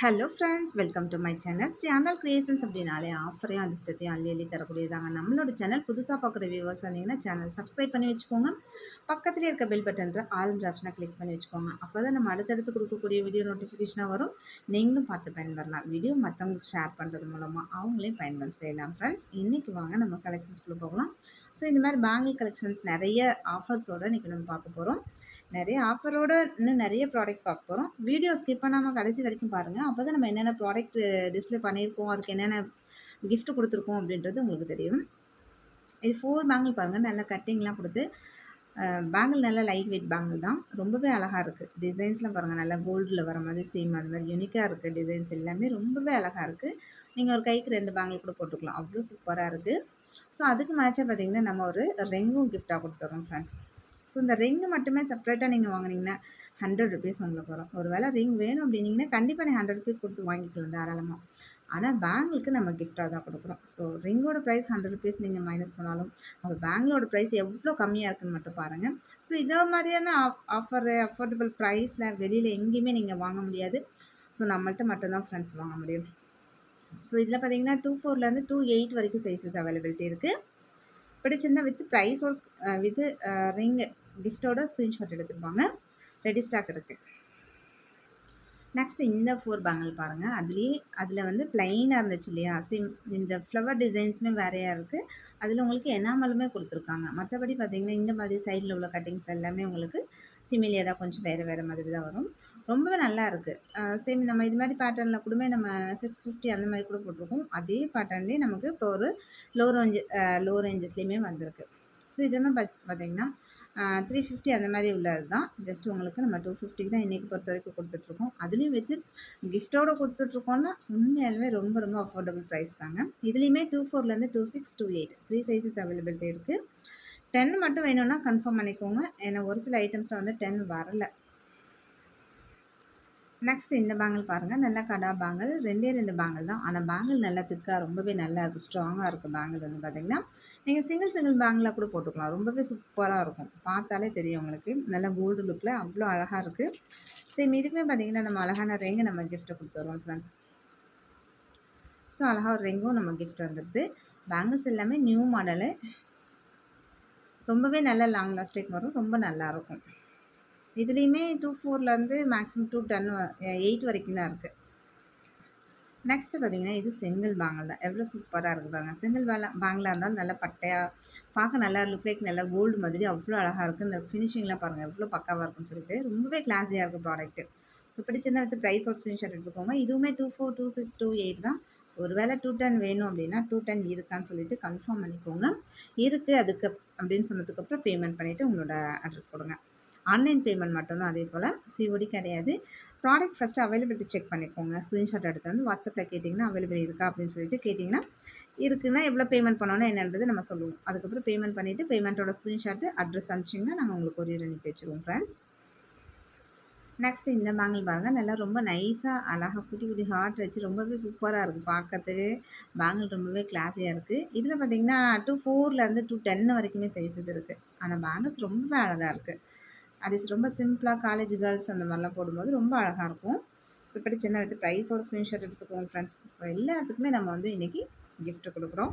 Hello friends welcome to my channel channel creations அப்படின்னாலே ஆஃபரையும் அதிர்ஷ்டத்தையும் அள்ளி அள்ளி தரக்கூடியதாங்க நம்மளோட சேனல் புதுசாக பார்க்குற வியூவர்ஸ் வந்தீங்கன்னா சேனல் சப்ஸ்கிரைப் பண்ணி வச்சுக்கோங்க. பக்கத்தில் இருக்க பெல் பட்டன்ற ஆல் ஆப்ஷனை கிளிக் பண்ணி வச்சுக்கோங்க. அப்போ தான் நம்ம அடுத்தடுத்து கொடுக்கக்கூடிய வீடியோ நோட்டிஃபிகேஷனாக வரும். நீங்களும் பார்த்து பயன்பெறலாம் வீடியோ மற்றவங்களுக்கு ஷேர் பண்ணுறது மூலமாக அவங்களையும் பயன்பெற செய்யலாம் ஃப்ரெண்ட்ஸ் இன்றைக்கி வாங்க நம்ம கலெக்ஷன்ஸ்குள்ளே போகலாம். ஸோ இந்த மாதிரி பேங்கிள் கலெக்ஷன்ஸ் நிறைய ஆஃபர்ஸோடு இன்றைக்கி நம்ம பார்க்க போகிறோம் நிறைய ஆஃபரோட இன்னும் நிறைய ப்ராடக்ட் பார்க்க போகிறோம் வீடியோ ஸ்கிப் பண்ணாமல் கடைசி வரைக்கும் பாருங்கள் அப்போ தான் நம்ம என்னென்ன ப்ராடக்ட் டிஸ்பிளே பண்ணியிருக்கோம் அதுக்கு என்னென்ன கிஃப்ட் கொடுத்துருக்கோம் அப்படின்றது உங்களுக்கு தெரியும். இது ஃபோர் பேங்கிள் பாருங்கள் நல்ல கட்டிங்லாம் கொடுத்து பேங்கிள் நல்ல லைட் வெயிட் பேங்கிள் தான். ரொம்பவே அழகாக இருக்குது டிசைன்ஸ்லாம் பாருங்கள் நல்லா கோல்டில் வர மாதிரி சேம் அது மாதிரி யூனிக்காக இருக்குது டிசைன்ஸ் எல்லாமே ரொம்பவே அழகாக இருக்குது நீங்கள் ஒரு கைக்கு ரெண்டு பேங்கிள் கூட போட்டுக்கலாம். அவ்வளோ சூப்பராக இருக்குது ஸோ அதுக்கு மேட்சாக பார்த்தீங்கன்னா நம்ம ஒரு ரெங்கும் கிஃப்டாக கொடுத்துட்றோம் ஃப்ரெண்ட்ஸ் ஸோ இந்த ரிங்கு மட்டுமே செப்பரேட்டாக நீங்கள் வாங்கினீங்கன்னா ஹண்ட்ரட் ருபீஸ் உங்களுக்கு வரும். ஒரு வேளை ரிங் வேணும் அப்படின்னீங்கன்னா கண்டிப்பாக நீங்கள் ஹண்ட்ரட் ருபீஸ் கொடுத்து வாங்கிக்கலாம் தாராளமாக ஆனால் பேங்கிளுக்கு நம்ம கிஃப்டாக தான் கொடுக்குறோம். ஸோ ரிங்கோட ப்ரைஸ் ஹண்ட்ரட் ருபீஸ் நீங்கள் மைனஸ் பண்ணாலும் அப்போ பேங்கிளோட ப்ரைஸ் எவ்வளோ கம்மியாக இருக்குன்னு மட்டும் பாருங்கள் ஸோ இதே மாதிரியான ஆஃபர் அஃபோர்டபுள் ப்ரைஸில் வெளியில் எங்கேயுமே நீங்கள் வாங்க முடியாது. ஸோ நம்மள்ட்ட மட்டும்தான் ஃப்ரெண்ட்ஸ் வாங்க முடியும். ஸோ இதில் பார்த்தீங்கன்னா டூ ஃபோர்லேருந்து டூ எயிட் வரைக்கும் சைஸஸ் அவைலபிலிட்டி இருக்குது பிடிச்சிருந்தா வித் ப்ரைஸோட வித் ரிங் கிஃப்டோட ஸ்க்ரீன்ஷாட் எடுத்துருப்பாங்க. ரெடி ஸ்டாக் இருக்குது நெக்ஸ்ட் இந்த ஃபோர் பேங்கிள் பாருங்கள் அதுலேயே அதில் வந்து ப்ளைனாக இருந்துச்சு இல்லையா? சிம் இந்த ஃப்ளவர் டிசைன்ஸுமே வேறையாக இருக்குது அதில் உங்களுக்கு எனாமலுமே கொடுத்துருக்காங்க. மற்றபடி பார்த்திங்கன்னா இந்த மாதிரி சைடில் உள்ள கட்டிங்ஸ் எல்லாமே உங்களுக்கு சிமிலியாக தான் கொஞ்சம் வேறு வேறு மாதிரி தான் வரும். ரொம்பவே நல்லா இருக்குது சேம் நம்ம இது மாதிரி பேட்டர்னில் கூடமே நம்ம சிக்ஸ் ஃபிஃப்டி அந்த மாதிரி கூட போட்டிருக்கோம். அதே பேட்டர்ன்லேயே நமக்கு இப்போ ஒரு லோ ரேஞ்சு லோ ரேஞ்சஸ்லேயுமே வந்திருக்கு. ஸோ இதெல்லாம் பத் பார்த்திங்கன்னா த்ரீ ஃபிஃப்டி அந்த மாதிரி உள்ளது தான் ஜஸ்ட் உங்களுக்கு நம்ம டூ ஃபிஃப்டிக்கு தான் இன்றைக்கி பொறுத்த வரைக்கும் கொடுத்துட்ருக்கோம். அதுலேயும் வித்து கிஃப்ட்டோடு கொடுத்துட்ருக்கோன்னா உண்மையாலுமே ரொம்ப ரொம்ப அஃபோர்டபுள் ப்ரைஸ் தாங்க. இதுலேயுமே two ஃபோர்லேருந்து two six two eight three sizes availability இருக்குது டென் மட்டும் வேணும்னா கன்ஃபார்ம் பண்ணிக்கோங்க. ஏன்னா ஒரு சில ஐட்டம்ஸில் வந்து டென் வரலை. நெக்ஸ்ட் இந்த பேங்கிள் பாருங்கள் நல்லா கடா பேங்கிள் ரெண்டே ரெண்டு பேங்கிள் தான். ஆனால் பேங்கிள் நல்லா திக்காக ரொம்பவே நல்லா இருக்குது ஸ்ட்ராங்காக இருக்குது பேங்கிள் வந்து பார்த்திங்கன்னா நீங்கள் சிங்கிள் சிங்கிள் பேங்கிளாக கூட போட்டுக்கலாம். ரொம்பவே சூப்பராக இருக்கும். பார்த்தாலே தெரியும் உங்களுக்கு. நல்லா கோல்டு லுக்கில் அவ்வளோ அழகாக இருக்குது சரி இதுக்குமே பார்த்திங்கன்னா நம்ம அழகான ரெங்கு நம்ம கிஃப்ட்டை கொடுத்துருவோம் ஃப்ரெண்ட்ஸ் ஸோ அழகாக ஒரு ரெங்கும் நம்ம கிஃப்ட் வந்துடுது பேங்கிள்ஸ் எல்லாமே நியூ மாடலு ரொம்பவே நல்ல லாங் லாஸ்டிக் வரும். ரொம்ப நல்லாயிருக்கும் இதுலேயுமே டூ ஃபோர்லேருந்து மேக்ஸிமம் டூ டென் எயிட் வரைக்கும் தான் இருக்குது நெக்ஸ்ட்டு பார்த்தீங்கன்னா இது செங்கல் பாங்கல் தான். எவ்வளோ சூப்பராக இருக்குது பாருங்கள் செங்கல் பாலா பேங்கிளாக இருந்தாலும் நல்லா பட்டையாக பார்க்க நல்லா லுக் லைக் நல்லா கோல்டு மாதிரி அவ்வளோ அழகாக இருக்குது இந்த ஃபினிஷிங்லாம் பாருங்கள் எவ்வளோ பக்காவாக இருக்குன்னு சொல்லிட்டு ரொம்பவே கிளாஸியாக இருக்குது ப்ராடக்ட்டு ஸோ பிடிச்சிருந்தா வித் ப்ரைஸ் ஒரு ஸ்க்ரீன்ஷாட் எடுத்துக்கோங்க. இதுவுமே two four two six two eight தான். ஒரு வேளை டூ டென் வேணும் அப்படின்னா டூ டென் இருக்கான்னு சொல்லிட்டு கன்ஃபார்ம் பண்ணிக்கோங்க. இருக்குது அதுக்கு அப்படின்னு சொன்னதுக்கப்புறம் பேமெண்ட் பண்ணிவிட்டு உங்களோட அட்ரஸ் கொடுங்க. ஆன்லைன் பேமெண்ட் மட்டும்தான் அதே போல் சிஓடி கிடையாது. ப்ராடக்ட் ஃபஸ்ட்டு அவைலபிலிட்டி செக் பண்ணிக்கோங்க. ஸ்க்ரீன்ஷாட் எடுத்து வந்து வாட்ஸ்அப்பில் கேட்டிங்கன்னா அவைலபிள் இருக்கா அப்படின்னு சொல்லிட்டு கேட்டிங்கன்னா இருக்குன்னா எவ்வளோ பேமெண்ட் பண்ணணும் என்னன்றது நம்ம சொல்லுவோம். அதுக்கப்புறம் பேமெண்ட் பண்ணிவிட்டு பேமெண்ட்டோட ஸ்க்ரீன்ஷாட்டு அட்ரஸ் அனுப்பிச்சிங்கன்னா நாங்கள் உங்களுக்கு கொரியர் அனுப்பி வச்சுருவோம் ஃப்ரெண்ட்ஸ் நெக்ஸ்ட்டு இந்த பேங்கிள் பாருங்கள் நல்லா ரொம்ப நைஸாக அழகாக குட்டி குட்டி ஹார்ட் வச்சு ரொம்பவே சூப்பராக இருக்குது பார்க்கறதுக்கு பேங்கிள் ரொம்பவே கிளாஸியாக இருக்குது இதில் பார்த்திங்கன்னா டூ ஃபோர்லேருந்து டூ டென் வரைக்குமே சைஸஸ் இருக்குது ஆனால் பேங்கிள்ஸ் ரொம்பவே அழகாக இருக்குது அது ரொம்ப சிம்பிளாக காலேஜ் கேர்ள்ஸ் அந்த மாதிரிலாம் போடும்போது ரொம்ப அழகாக இருக்கும். ஸோ இப்படி சின்ன வந்து ப்ரைஸோட ஸ்க்ரீன்ஷாட் எடுத்துக்கோங்க ஃப்ரெண்ட்ஸ் ஸோ எல்லாத்துக்குமே நம்ம வந்து இன்றைக்கி கிஃப்ட் கொடுக்குறோம்.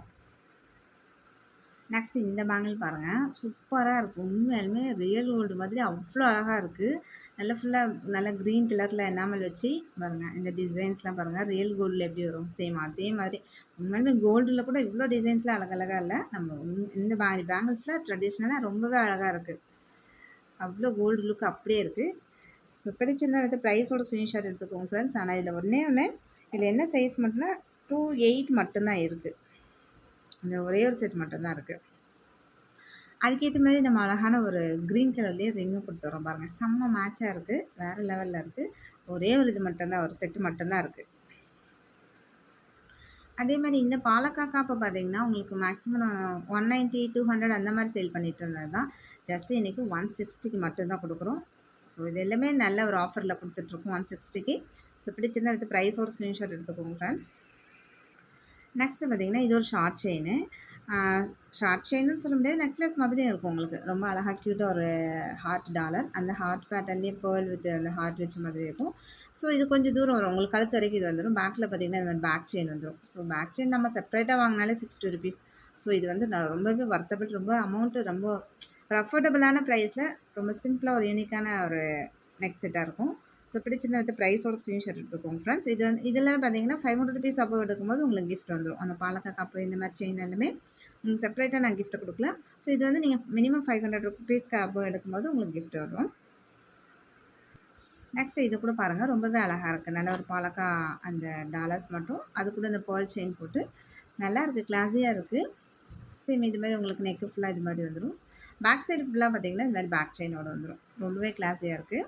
நெக்ஸ்ட் இந்த பேங்கிள் பாருங்கள் சூப்பராக இருக்கும் உண்மையாலுமே ரியல் கோல்டு மாதிரி அவ்வளோ அழகாக இருக்குது நல்லா ஃபுல்லாக நல்லா க்ரீன் கலரில் என்னாமல் வச்சு பாருங்கள் இந்த டிசைன்ஸ்லாம் பாருங்கள் ரியல் கோல்டில் எப்படி வரும்? சேம் அதே மாதிரி. உண்மையுமே கோல்டில் கூட இவ்வளோ டிசைன்ஸ்லாம் அழகழகாக இல்லை. நம்ம இந்த பேங்கிள்ஸில் ட்ரெடிஷ்னலாக ரொம்பவே அழகாக இருக்குது அவ்வளோ ஓல்டு லுக் அப்படியே இருக்குது ஸோ பிடிச்சிருந்தா எடுத்து ப்ரைஸோட ஸ்க்ரீன்ஷாட் எடுத்துக்கோங்க ஃப்ரெண்ட்ஸ் ஆனால் இதில் ஒன்றே ஒன்று இதில் என்ன சைஸ் மட்டும்னா டூ எயிட் மட்டும்தான் இருக்குது இந்த ஒரே ஒரு செட் மட்டும்தான் இருக்குது அதுக்கேற்ற மாதிரி நம்ம அழகான ஒரு க்ரீன் கலர்லேயே ரிங்கும் கொடுத்துறோம் பாருங்கள் செம்ம மேட்சாக இருக்குது வேறு லெவலில் இருக்குது ஒரே ஒரு இது மட்டும்தான் ஒரு செட்டு மட்டும்தான் இருக்குது அதே மாதிரி இந்த பாலக்காய் காப்பை பார்த்தீங்கன்னா உங்களுக்கு maximum one ninety two hundred அந்த மாதிரி சேல் பண்ணிட்டு இருந்தது தான். ஜஸ்ட்டு இன்றைக்கி ஒன் சிக்ஸ்டிக்கு மட்டும்தான் கொடுக்குறோம். ஸோ இது எல்லாமே நல்ல ஒரு ஆஃபரில் கொடுத்துட்ருக்கோம் ஒன் சிக்ஸ்டிக்கு ஸோ பிடிச்சிருந்தா எடுத்து ப்ரைஸோட ஸ்க்ரீன்ஷாட் எடுத்துக்கோங்க ஃப்ரெண்ட்ஸ் நெக்ஸ்ட்டு பார்த்தீங்கன்னா இது ஒரு ஷார்ட் செயின் ஷார்ட் செயின்னு சொல்ல முடியாது. நெக்லஸ் மாதிரியும் இருக்கும் உங்களுக்கு. ரொம்ப அழகாக க்யூட்டாக ஒரு ஹார்ட் டாலர் அந்த ஹார்ட் பேட்டர்லேயே பேர்ல் வித் அந்த ஹார்ட் வச்ச மாதிரி இருக்கும். ஸோ இது கொஞ்சம் தூரம் வரும். உங்களுக்கு கழுத்து வரைக்கும் இது வந்துடும் பேக்கில் பார்த்தீங்கன்னா இந்த மாதிரி பேக் செயின் வந்துடும் ஸோ பேக் செயின் நம்ம செப்பரேட்டாக வாங்கினாலே சிக்ஸ்டி ருபீஸ் ஸோ இது வந்து நான் ரொம்பவே வர்த்தபிள் ரொம்ப அமௌண்ட்டு ரொம்ப ஒரு அஃபோர்டபுளான ப்ரைஸில் ரொம்ப சிம்பிளாக ஒரு யூனிக்கான ஒரு நெக் செட்டாக இருக்கும். ஸோ பிடிச்சிருந்த வந்து ப்ரைஸோட ஸ்க்ரீன்ஷாட் எடுத்துக்கோங்க ஃப்ரெண்ட்ஸ் இது வந்து இதெல்லாம் பார்த்தீங்கன்னா ஃபைவ் ஹண்ட்ரட் ருபீஸ் அப்போ எடுக்கும்போது உங்களுக்கு கிஃப்ட் வந்துடும் அந்த பாலக்காய் கப்பு இந்த மாதிரி செயின் எல்லாமே உங்களுக்கு செப்பரேட்டாக நான் கிஃப்ட் கொடுக்கல. ஸோ இது வந்து நீங்கள் மினிமம் ஃபைவ் ஹண்ட்ரட் ருபீஸ்க்கு அப்போ எடுக்கும்போது உங்களுக்கு கிஃப்ட் வரும். நெக்ஸ்ட் இது கூட பாருங்கள் ரொம்பவே அழகாக இருக்குது நல்ல ஒரு பாலக்கா அந்த டாலர்ஸ் மட்டும். அது கூட இந்த பேர்ல் செயின் போட்டு. நல்லா இருக்குது கிளாஸியாக இருக்குது சேம் இது மாதிரி உங்களுக்கு நெக்கு ஃபுல்லாக இது மாதிரி வந்துடும் பேக் சைடு ஃபுல்லாக பார்த்தீங்கன்னா இது மாதிரி பேக் செயினோட வந்துடும் ரொம்பவே கிளாஸியாக இருக்குது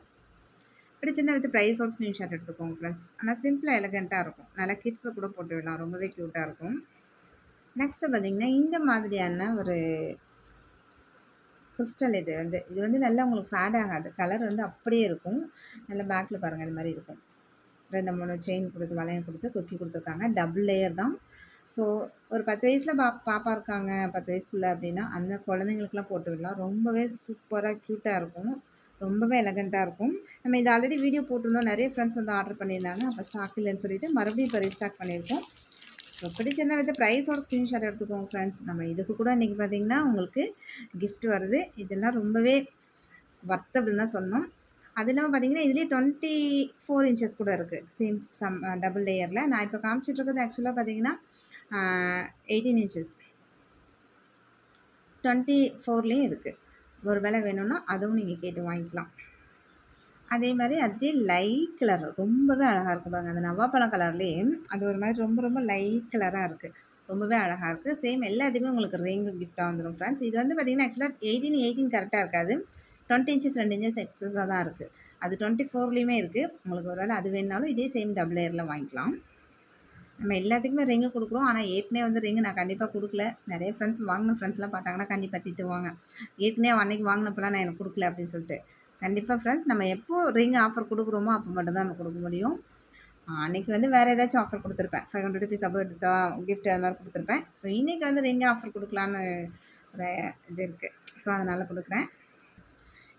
பிடிச்சிருந்தா வித் ப்ரைஸோட ஸ்க்ரீன்ஷாட் எடுத்துக்கோங்க ஃப்ரெண்ட்ஸ் ஆனால் சிம்பிளாக எலகெண்ட்டாக இருக்கும். நல்லா கிட்ஸை கூட போட்டு விடலாம். ரொம்பவே க்யூட்டாக இருக்கும். நெக்ஸ்ட்டு பார்த்தீங்கன்னா இந்த மாதிரியான ஒரு கிறிஸ்டல் இது வந்து இது வந்து நல்லா உங்களுக்கு ஃபேட் ஆகாது. கலர் வந்து அப்படியே இருக்கும். நல்லா பேக்கில் பாருங்கள் இது மாதிரி இருக்கும். ரெண்டு மூணு செயின் கொடுத்து வளையம் கொடுத்து கொக்கி கொடுத்துருக்காங்க. டபுள் லேயர் தான். ஸோ ஒரு பத்து வயசில் பா பாப்பா இருக்காங்க பத்து வயசுக்குள்ளே அப்படின்னா அந்த குழந்தைங்களுக்குலாம் போட்டு விடலாம். ரொம்பவே சூப்பராக க்யூட்டாக இருக்கும். ரொம்பவே எலகண்ட்டாக இருக்கும். நம்ம இது ஆல்ரெடி வீடியோ போட்டிருந்தோம். நிறைய ஃப்ரெண்ட்ஸ் வந்து ஆர்டர் பண்ணியிருந்தாங்க. அப்போ ஸ்டாக் இல்லைன்னு சொல்லிட்டு மறுபடியும் இப்போ ரீஸ்டாக் பண்ணியிருக்கோம். ஸோ பிடிச்சிருந்தா வந்து ப்ரைஸோட ஸ்க்ரீன்ஷாட் எடுத்துக்கோங்க ஃப்ரெண்ட்ஸ் நம்ம இதுக்கு கூட இன்றைக்கி பார்த்திங்கன்னா உங்களுக்கு கிஃப்ட் வருது. இதெல்லாம் ரொம்பவே வர்த்தபிள் தான் சொன்னோம் அது இல்லாமல் பார்த்தீங்கன்னா இதுலேயே டுவெண்ட்டி ஃபோர் இன்ச்சஸ் கூட இருக்குது சேம் சம் டபுள் லேயரில் நான் இப்போ காமிச்சிட்ருக்கிறது ஆக்சுவலாக பார்த்திங்கன்னா எயிட்டீன் uh, இன்ச்சஸ் டுவெண்ட்டி ஃபோர்லேயும் இருக்குது ஒரு வேலை வேணும்னா அதுவும் நீங்கள் கேட்டு வாங்கிக்கலாம். அதே மாதிரி அதே லைட் கலர் ரொம்பவே அழகாக இருக்குது பாருங்கள் அந்த நவாப்பழம் கலர்லேயே அது ஒரு மாதிரி ரொம்ப ரொம்ப லைட் கலராக இருக்குது ரொம்பவே அழகாக இருக்குது சேம் எல்லாத்தையுமே உங்களுக்கு ரிங் கிஃப்ட்டாக வந்துடும் ஃப்ரெண்ட்ஸ் இது வந்து பார்த்திங்கன்னா ஆக்சுவலாக எயிட்டீன் எயிட்டீன் கரெக்டாக இருக்காது. டுவெண்ட்டி இன்ச்சஸ் ரெண்டு இன்ச்சஸ் எக்ஸஸாக தான் இருக்குது அது டுவெண்ட்டி ஃபோர்லேயுமே இருக்குது உங்களுக்கு ஒரு வேளை அது வேணுனாலும் இதே சேம் டபுள் ஏரில் வாங்கிக்கலாம். நம்ம எல்லாத்துக்குமே ரிங்கு கொடுக்குறோம். ஆனால் ஏற்கனவே வந்து ரிங்கு நான் கண்டிப்பாக கொடுக்கல. நிறைய ஃப்ரெண்ட்ஸ் வாங்கின ஃப்ரெண்ட்ஸ்லாம் பார்த்தாங்கன்னா கண்டிப்பாக திட்டுவாங்க. ஏற்கனவே அன்னைக்கு வாங்கினப்பெல்லாம் நான் எனக்கு கொடுக்கல அப்படின்னு சொல்லிட்டு. கண்டிப்பாக ஃப்ரெண்ட்ஸ் நம்ம எப்போ ரிங் ஆஃபர் கொடுக்குறோமோ அப்போ மட்டும் தான் நம்ம கொடுக்க முடியும். அன்றைக்கி வந்து வேறு ஏதாச்சும் ஆஃபர் கொடுத்துருப்பேன். ஃபைவ் ஹண்ட்ரட் ருபீஸ் அப்போ எடுத்தா கிஃப்ட் அது மாதிரி கொடுத்துருப்பேன். ஸோ இன்றைக்கி வந்து ரிங் ஆஃபர் கொடுக்கலான்னு ஒரு இது இருக்குது ஸோ அதனால் கொடுக்குறேன்.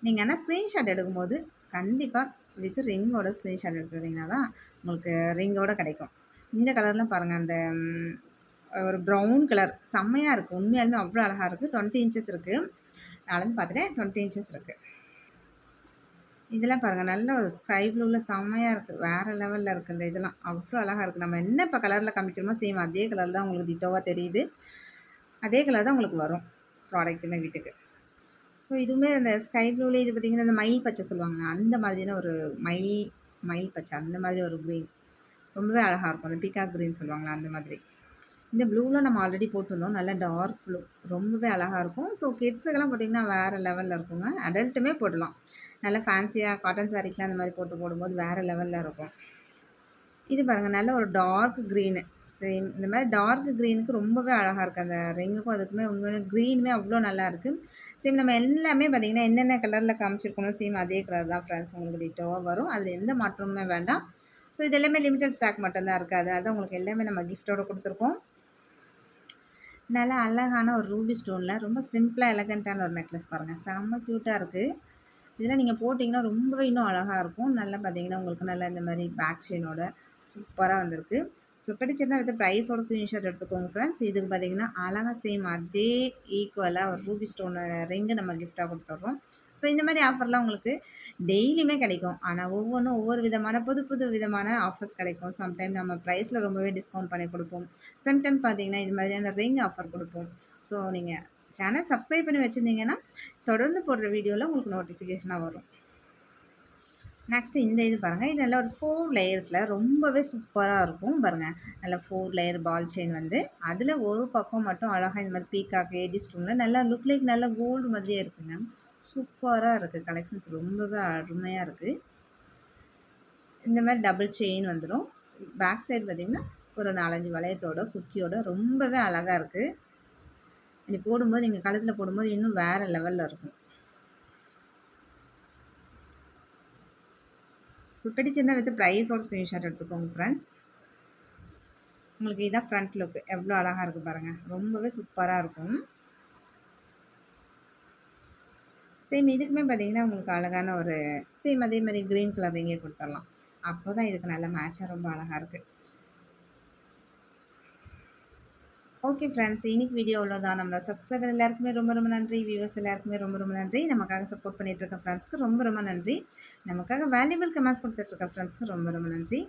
நீங்கள் ஆனால் ஸ்க்ரீன்ஷாட் எடுக்கும்போது கண்டிப்பாக வித் ரிங்கோட ஸ்க்ரீன்ஷாட் எடுத்துருந்தீங்கன்னா தான் உங்களுக்கு ரிங்கோட கிடைக்கும். இந்த கலர்லாம் பாருங்கள் அந்த ஒரு ப்ரௌன் கலர் செம்மையாக இருக்குது உண்மையாலுமே அவ்வளோ அழகாக இருக்குது டுவெண்ட்டி இன்ச்சஸ் இருக்குது நான் வந்து பார்த்துட்டேன். டுவெண்ட்டி இன்ச்சஸ் இருக்குது இதெல்லாம் பாருங்கள் நல்ல ஒரு ஸ்கை ப்ளூவில் செம்மையாக இருக்குது வேறு லெவலில் இருக்குது இந்த இதெல்லாம். அவ்வளோ அழகாக இருக்குது நம்ம என்ன இப்போ கலரில் காமிக்கிறோமோ சேம் அதே கலர் தான் உங்களுக்கு டிட்டோவாக தெரியுது. அதே கலர் தான் உங்களுக்கு வரும் ப்ராடக்ட்டுமே வீட்டுக்கு. ஸோ இதுவுமே அந்த ஸ்கை ப்ளூவில் இது பார்த்திங்கன்னா இந்த மயில் பச்சை சொல்லுவாங்க அந்த மாதிரியான ஒரு மயில் மயில் பச்சை அந்த மாதிரி ஒரு க்ரீன் ரொம்பவே அழகாக இருக்கும். அந்த பீகாக் க்ரீன் சொல்லுவாங்களா அந்த மாதிரி. இந்த ப்ளூவில் நம்ம ஆல்ரெடி போட்டிருந்தோம். நல்ல டார்க் ப்ளூ ரொம்பவே அழகாக இருக்கும். ஸோ கிட்ஸுக்கெல்லாம் போட்டிங்கன்னா வேறு லெவலில் இருக்குங்க. அடல்ட்டுமே போடலாம். நல்லா ஃபேன்சியாக காட்டன் சாரீக்கெலாம் அந்த மாதிரி போட்டு போடும்போது வேறு லெவலில் இருக்கும். இது பாருங்கள் நல்ல ஒரு டார்க் க்ரீனு சேம் இந்த மாதிரி டார்க் க்ரீனுக்கு ரொம்பவே அழகாக இருக்குது அந்த ரிங்குக்கும் அதுக்குமே உண்மையான க்ரீனுமே அவ்வளோ நல்லா இருக்குது சேம் நம்ம எல்லாமே பார்த்திங்கன்னா என்னென்ன கலரில் காமிச்சிருக்கணும் சேம் அதே கலர் தான் ஃப்ரெண்ட்ஸ் உங்களுக்கு டிட்டோவாக வரும். அதில் எந்த மாற்றமுமே வேண்டாம். ஸோ இது எல்லாமே லிமிட்டட் ஸ்டாக் மட்டும்தான் இருக்குது. அதனால உங்களுக்கு எல்லாமே நம்ம கிஃப்ட்டோட கொடுத்துருக்கோம் நல்லா அழகான ஒரு ரூபி ஸ்டோனில் ரொம்ப சிம்பிளாக எலகண்ட்டான ஒரு நெக்லஸ் பாருங்கள் செம்ம க்யூட்டாக இருக்குது இதெல்லாம் நீங்கள் போட்டிங்கன்னா ரொம்பவே இன்னும் அழகாக இருக்கும். நல்லா பார்த்தீங்கன்னா உங்களுக்கு நல்லா இந்த மாதிரி பேக் செயினோட சூப்பராக வந்திருக்கு. ஸோ பிடிச்சிருந்தா வித் ப்ரைஸோட ஸ்க்ரீன்ஷாட் எடுத்துக்கோங்க ஃப்ரெண்ட்ஸ் இதுக்கு பார்த்தீங்கன்னா அழகாக சேம் அதே ஈக்குவலாக ஒரு ரூபி ஸ்டோன் ரிங்கு நம்ம கிஃப்டாக கொடுத்துட்றோம் ஸோ இந்த மாதிரி ஆஃபர்லாம் உங்களுக்கு டெய்லியுமே கிடைக்கும். ஆனால் ஒவ்வொன்றும் ஒவ்வொரு விதமான புது புது விதமான ஆஃபர்ஸ் கிடைக்கும். சம்டைம் நம்ம ப்ரைஸில் ரொம்பவே டிஸ்கவுண்ட் பண்ணி கொடுப்போம். சம்டைம் பார்த்தீங்கன்னா இது மாதிரியான ரிங் ஆஃபர் கொடுப்போம். ஸோ நீங்கள் சேனல் சப்ஸ்கிரைப் பண்ணி வச்சுருந்தீங்கன்னா தொடர்ந்து போடுற வீடியோவில் உங்களுக்கு நோட்டிஃபிகேஷனாக வரும். நெக்ஸ்ட்டு இந்த இது பாருங்கள் இது நல்லா ஒரு ஃபோர் லேயர்ஸில் ரொம்பவே சூப்பராக இருக்கும். பாருங்கள் நல்லா ஃபோர் லேயர் பால் செயின் வந்து. அதில் ஒரு பக்கம் மட்டும் அழகாக இந்த மாதிரி பீக்காக் ஏடி ஸ்டோனில் நல்லா லுக் லைக் நல்லா கோல்டு மாதிரியே இருக்குங்க. சூப்பராக இருக்குது கலெக்ஷன்ஸ் ரொம்பவே அருமையாக இருக்குது இந்த மாதிரி டபுள் செயின் வந்துடும் பேக் சைடு பார்த்திங்கன்னா ஒரு நாலஞ்சு வளையத்தோட குக்கியோட ரொம்பவே அழகாக இருக்குது இது போடும்போது நீங்கள் கழுத்தில் போடும்போது இன்னும் வேறு லெவலில் இருக்கும். ஸோ பிடிச்சிருந்தால் வித்து ப்ரைஸோட ஸ்க்ரீன்ஷாட் எடுத்துக்கோங்க ஃப்ரெண்ட்ஸ் உங்களுக்கு இதான் ஃப்ரண்ட் லுக் எவ்வளோ அழகாக இருக்குது பாருங்கள் ரொம்பவே சூப்பராக இருக்கும். சேம் இதுக்குமே பார்த்தீங்கன்னா உங்களுக்கு அழகான ஒரு சேம் அதே மாதிரி க்ரீன் கலர் இங்கே கொடுத்துடலாம். அப்போ தான் இதுக்கு நல்ல மேட்சாக ரொம்ப அழகாக இருக்குது ஓகே ஃப்ரெண்ட்ஸ் இன்னைக்கு வீடியோ தான் நம்ம சப்ஸ்கிரைபர் எல்லாருக்குமே ரொம்ப ரொம்ப நன்றி. வியூவர்ஸ் எல்லாருக்குமே ரொம்ப ரொம்ப நன்றி. நமக்காக சப்போர்ட் பண்ணிகிட்டு இருக்க ஃப்ரெண்ட்ஸ்க்கு ரொம்ப ரொம்ப நன்றி. நமக்காக வேல்யூபிள் கமெண்ட்ஸ் கொடுத்துட்ருக்க ஃப்ரெண்ட்ஸ்க்கு ரொம்ப ரொம்ப நன்றி.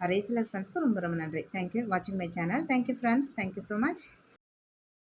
ரேசிலர் ஃப்ரெண்ட்ஸ்க்கு ரொம்ப ரொம்ப நன்றி. தேங்க்யூ வாட்சிங் my channel thank you friends thank you so much